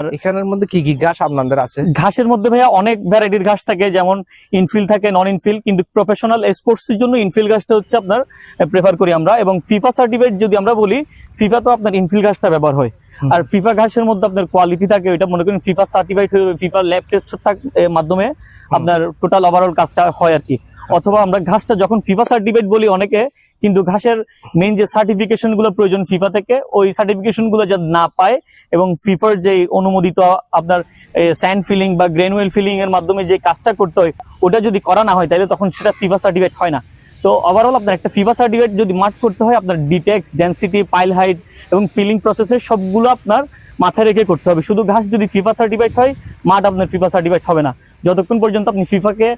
এখানের মধ্যে কি কি ঘাস আপনাদের আছে? ঘাসের মধ্যে ভাইয়া অনেক ভ্যারাইটির ঘাস থাকে যেমন ইনফিল থাকে নন ইনফিল কিন্তু প্রফেশনাল স্পোর্টস এর জন্য ইনফিল ঘাসটা হচ্ছে আপনার প্রেফার করি আমরা। এবং ফিফা সার্টিফিকেট যদি আমরা বলি ফিফা তো আপনার ইনফিল ঘাসটা ব্যবহার হয়। আর ফিফা ঘাসের মধ্যে আপনার কোয়ালিটি থাকে ওইটা মনে করেন ফিফা সার্টিফাইড হয়ে ফিফা ল্যাব টেস্ট মাধ্যমে আপনার টোটাল ওভারঅল কাজটা হয় আর কি। অথবা আমরা ঘাসটা যখন ফিফা সার্টিফিকেট বলি অনেকে, কিন্তু ঘাসের মেইন যে সার্টিফিকেশনগুলো প্রয়োজন ফিফা থেকে, ওই সার্টিফিকেশনগুলো যা না পায় এবং ফিফার যে অনুমোদিত আপনার স্যান্ড ফিলিং বা গ্রেনুয়েল ফিলিং এর মাধ্যমে যে কাজটা করতে হয়, ওটা যদি করা না হয়, তাহলে তখন সেটা ফিফা সার্টিফিকেট হয় না। তো ওভারঅল আপনার একটা ফিফা সার্টিফিকেট যদি মার্ক করতে হয়, আপনার ডিটেক্স ডেন্সিটি পাইল হাইট এবং ফিলিং প্রসেসের সবগুলো আপনার মাথায় রেখে করতে হবে। শুধু ঘাস যদি ফিফা সার্টিফাইড হয়, মাঠ আপনার ফিফা সার্টিফাইড হবে না। যতক্ষণ পর্যন্ত আপনি ফিফাকে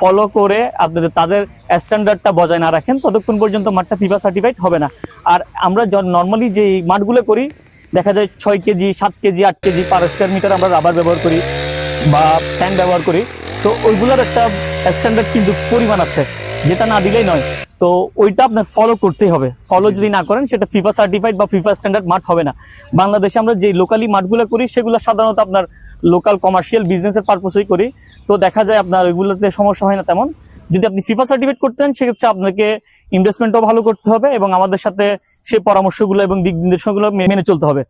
ফলো করে আপনাদের, তাদের স্ট্যান্ডার্ডটা বজায় না রাখেন, ততক্ষণ পর্যন্ত মাঠটা ফিফা সার্টিফাইড হবে না। আর আমরা নর্মালি যে মাঠগুলো করি, দেখা যায় ছয় কেজি, সাত কেজি, আট কেজি পার স্কোয়ার মিটার আমরা রাবার ব্যবহার করি বা স্যান্ড ব্যবহার করি। তো ওইগুলোর একটা স্ট্যান্ডার্ড কিন্তু পরিমাণ আছে। যেটা না দিলেই নয়। তো ওইটা আপনার ফলো করতেই হবে। ফলো যদি না করেন, সেটা ফিফা সার্টিফাইড বা ফিফা স্ট্যান্ডার্ড মাঠ হবে না। বাংলাদেশে আমরা যে লোকালি মাঠগুলো করি, সেগুলো সাধারণত আপনার লোকাল কমার্শিয়াল বিজনেসের পারপোসেই করি। তো দেখা যায় আপনার ওইগুলোতে সমস্যা হয় না তেমন। যদি আপনি ফিফা সার্টিফিকেট করতে চান, সেক্ষেত্রে আপনাকে ইনভেস্টমেন্টও ভালো করতে হবে এবং আমাদের সাথে সেই পরামর্শগুলো এবং দিক নির্দেশনাগুলো মেনে চলতে হবে।